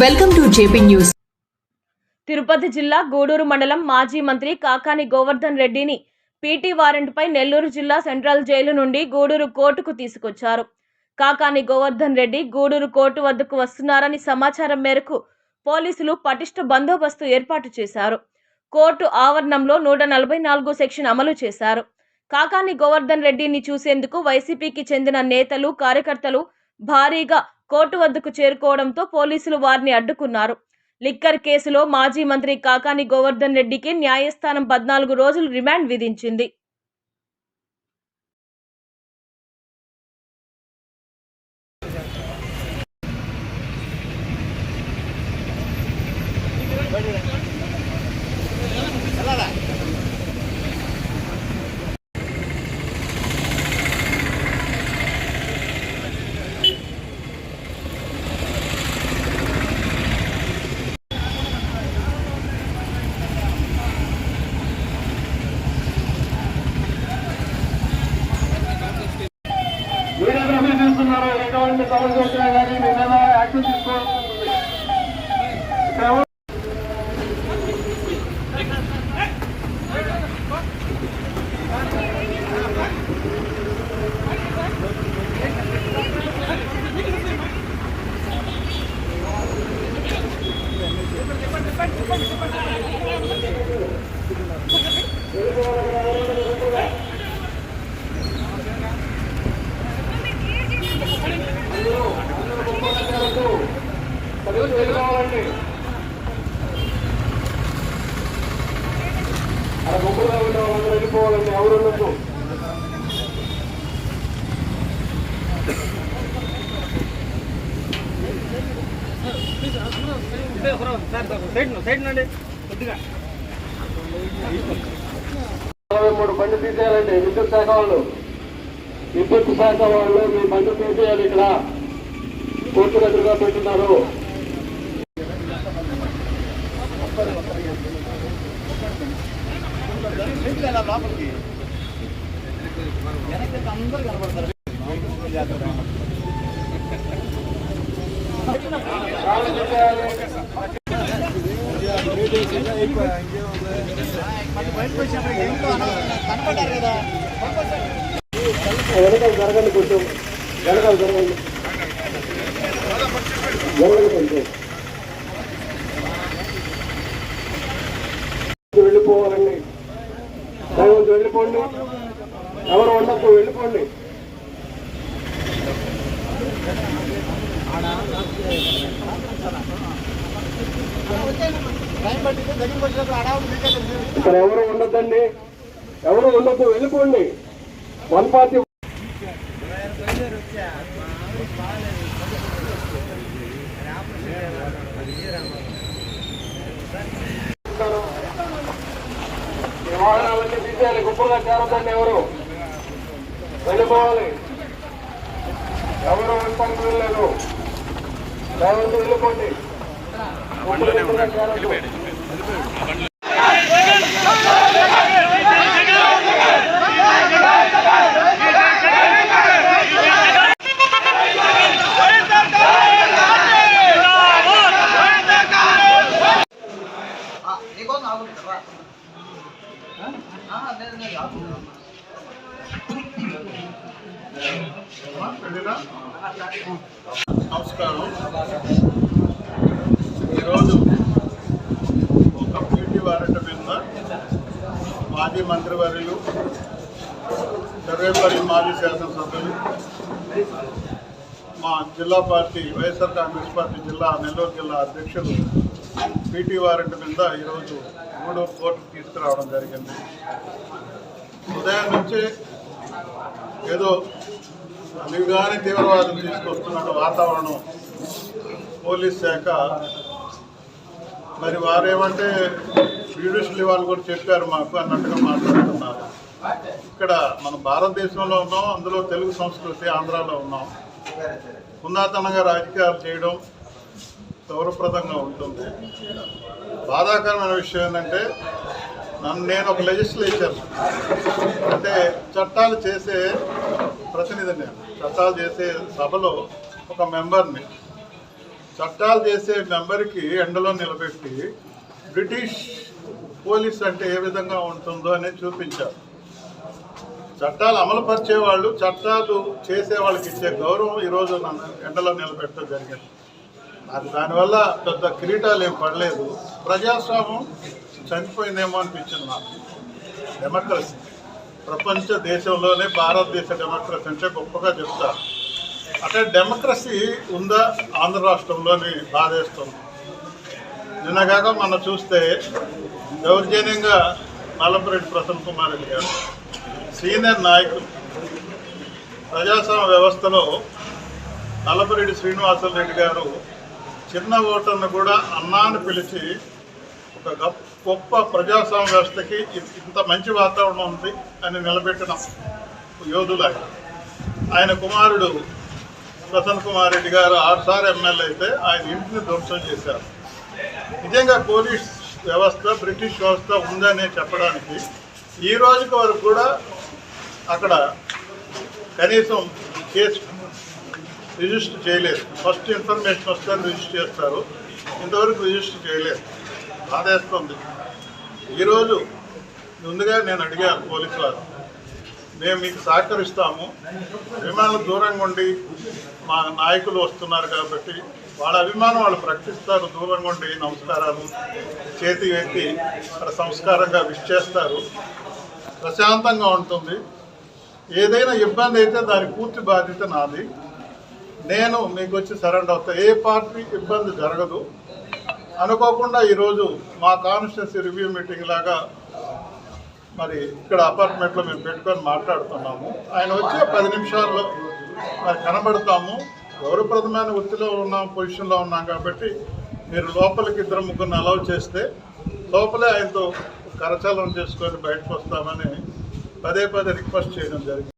Welcome to JP news. Tirupati జిల్లా గూడూరు మండలం మాజీ మంత్రి కాకాని గోవర్ధన్ రెడ్డిని పీటీ వారెంట్పై నెల్లూరు జిల్లా సెంట్రల్ జైలు నుండి గూడూరు కోర్టుకు తీసుకొచ్చారు. కాకాని గోవర్ధన్ రెడ్డి గూడూరు కోర్టు వద్దకు వస్తున్నారని సమాచారం మేరకు పోలీసులు పటిష్ట బందోబస్తు ఏర్పాటు చేశారు. కోర్టు ఆవరణంలో నూట నలభై నాలుగు సెక్షన్ అమలు చేశారు. కాకాని గోవర్ధన్ రెడ్డిని చూసేందుకు వైసీపీకి చెందిన నేతలు కార్యకర్తలు భారీగా కోర్టు వద్దకు చేరుకోవడంతో పోలీసులు వారిని అడ్డుకున్నారు. లిక్కర్ కేసులో మాజీ మంత్రి కాకాని గోవర్ధన్ రెడ్డికి న్యాయస్థానం పద్నాలుగు రోజులు రిమాండ్ విధించింది. ఎటువంటి సమస్య వచ్చినా కానీ మీ మీద యాక్షన్ వెళ్ళిపోవాలండి అలా గుంపులుగా ఉన్న వాళ్ళు వెళ్ళిపోవాలండి ఎవరు మూడు బండి తీసేయాలండి విద్యుత్ శాఖ వాళ్ళు విద్యుత్ శాఖ వాళ్ళు మీ బండి తీసేయాలి ఇక్కడ. కోర్టు దగ్గరగా పెట్టున్నారు. కాళ్ళు తీసేయాలి. వెనకాల జరగండి కొంచెం వెనకాల జరగండి జరగండి కొంచెం వెళ్ళిపోవాలండి దయవంతు వెళ్ళిపోండి. ఎవరు ఉండకు వెళ్ళిపోండి. ఇక్కడ ఎవరు ఉండొద్దండి? ఎవరు ఉండొద్దు వెళ్ళిపోండి. వన్ పార్టీ వాహనాలన్నీ తీసేయాలి. గుంపులుగా చేరొద్దండి ఎవరు? వెళ్ళిపోవాలి. ఎవరు వెళ్ళడానికి వెళ్ళలేదు దయవంతు వెళ్ళిపోండి. గుంపులుగా చేరొద్దు. నమస్కారం. ఈరోజు ఒక పీటీ వారెంట్ మీద మాజీ మంత్రివర్యులు సర్వేపల్లి మాజీ శాసనసభ్యులు మా జిల్లా పార్టీ వైఎస్ఆర్ కాంగ్రెస్ పార్టీ జిల్లా నెల్లూరు జిల్లా అధ్యక్షులు పీటీ వారెంట్ మీద ఈరోజు మూడో కోర్టు తీసుకురావడం జరిగింది. ఉదయం నుంచి ఏదో నిగాని తీవ్రవాదం తీసుకొస్తున్న వాతావరణం. పోలీస్ శాఖ. మరి వారేమంటే జ్యుడిషియల్ వాళ్ళు కూడా చెప్పారు మాకు అన్నట్టుగా మాట్లాడుతున్నారు. ఇక్కడ మన భారతదేశంలో ఉన్నాం అందులో తెలుగు సంస్కృతి ఆంధ్రాలో ఉన్నాం. పునాతనంగా రాజకీయాలు చేయడం గౌరవప్రదంగా ఉంటుంది. బాధాకరమైన విషయం ఏంటంటే నన్ను నేను ఒక లెజిస్లేచర్ అంటే చట్టాలు చేసే ప్రతినిధి నేను. చట్టాలు చేసే సభలో ఒక మెంబర్ని. చట్టాలు చేసే మెంబర్కి ఎండలో నిలబెట్టి బ్రిటిష్ పోలీస్ అంటే ఏ విధంగా ఉంటుందో అనేది చూపించారు. చట్టాలు అమలు పరిచేవాళ్ళు చట్టాలు చేసే వాళ్ళకి ఇచ్చే గౌరవం ఈరోజు నన్ను ఎండలో నిలబెట్టడం జరిగింది. దానివల్ల పెద్ద కిరీటాలు ఏం పడలేదు. ప్రజాస్వామ్యం చనిపోయిందేమో అనిపించింది నాకు. డెమోక్రసీ ప్రపంచ దేశంలోనే భారతదేశ డెమోక్రసీ అంటే గొప్పగా చెప్తారు అంటే డెమోక్రసీ ఉందా? ఆంధ్ర రాష్ట్రంలోని బాధేస్తుంది. నిన్నగాక మనం చూస్తే దౌర్జన్యంగా నల్లపురెడ్డి ప్రసన్న కుమార్ రెడ్డి గారు సీనియర్ నాయకులు ప్రజాస్వామ్య వ్యవస్థలో నల్లపరెడ్డి శ్రీనివాసరెడ్డి గారు చిన్న ఓటర్ను కూడా అన్నాన్ని పిలిచి ఒక గొప్ప గొప్ప ప్రజాస్వామ్య వ్యవస్థకి ఇంత మంచి వాతావరణం ఉంది అని నిలబెట్టిన యోధుల ఆయన కుమారుడు ప్రసన్న కుమార్ రెడ్డి గారు ఆరుసారి ఎమ్మెల్యే అయితే ఆయన ఇంటిని ధ్వంసం చేశారు. నిజంగా పోలీస్ వ్యవస్థ బ్రిటిష్ వ్యవస్థ ఉందనే చెప్పడానికి ఈ రోజుకి వరకు కూడా అక్కడ కనీసం కేసు రిజిస్టర్ చేయలేదు. ఫస్ట్ ఇన్ఫర్మేషన్ వస్తే రిజిస్టర్ చేస్తారు. ఇంతవరకు రిజిస్టర్ చేయలేదు. బాధేస్తుంది. ఈరోజు ముందుగా నేను అడిగాను పోలీసు వారు మేము మీకు సహకరిస్తాము. విమానం దూరంగా ఉండి మా నాయకులు వస్తున్నారు కాబట్టి వాళ్ళ అభిమానం వాళ్ళు ప్రకటిస్తారు. దూరంగా ఉండి నమస్కారాలు. చేతి ఎత్తి అక్కడ సంస్కారంగా విష్ చేస్తారు. ప్రశాంతంగా ఉంటుంది. ఏదైనా ఇబ్బంది అయితే దాని పూర్తి బాధ్యత నాది. నేను మీకు వచ్చి సరెండర్ అవుతా. ఏ పార్టీ ఇబ్బంది జరగదు. అనుకోకుండా ఈరోజు మా కాన్స్టిట్యూన్సీ రివ్యూ మీటింగ్ లాగా మరి ఇక్కడ అపార్ట్మెంట్లో మేము పెట్టుకొని మాట్లాడుతున్నాము. ఆయన వచ్చే పది నిమిషాల్లో మరి కనబడతాము. గౌరవప్రదమైన వృత్తిలో ఉన్నాం పొజిషన్లో ఉన్నాం కాబట్టి మీరు లోపలికి ఇద్దరు ముగ్గురిని అలౌ చేస్తే లోపలే ఆయనతో కరచాలనం చేసుకొని బయటకు వస్తామని పదే పదే రిక్వెస్ట్ చేయడం జరిగింది.